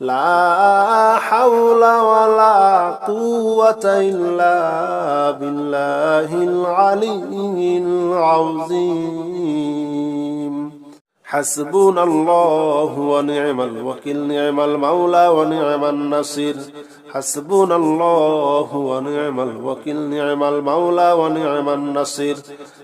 لا حول ولا قوة إلا بالله العلي العظيم. حسبنا الله ونعم الوكيل نعم المولى ونعم النصير. حسبنا الله ونعم الوكيل نعم المولى ونعم النصير.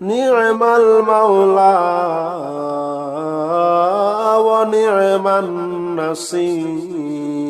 নিয়মাল মাওলা ও নিয়মান নাসির।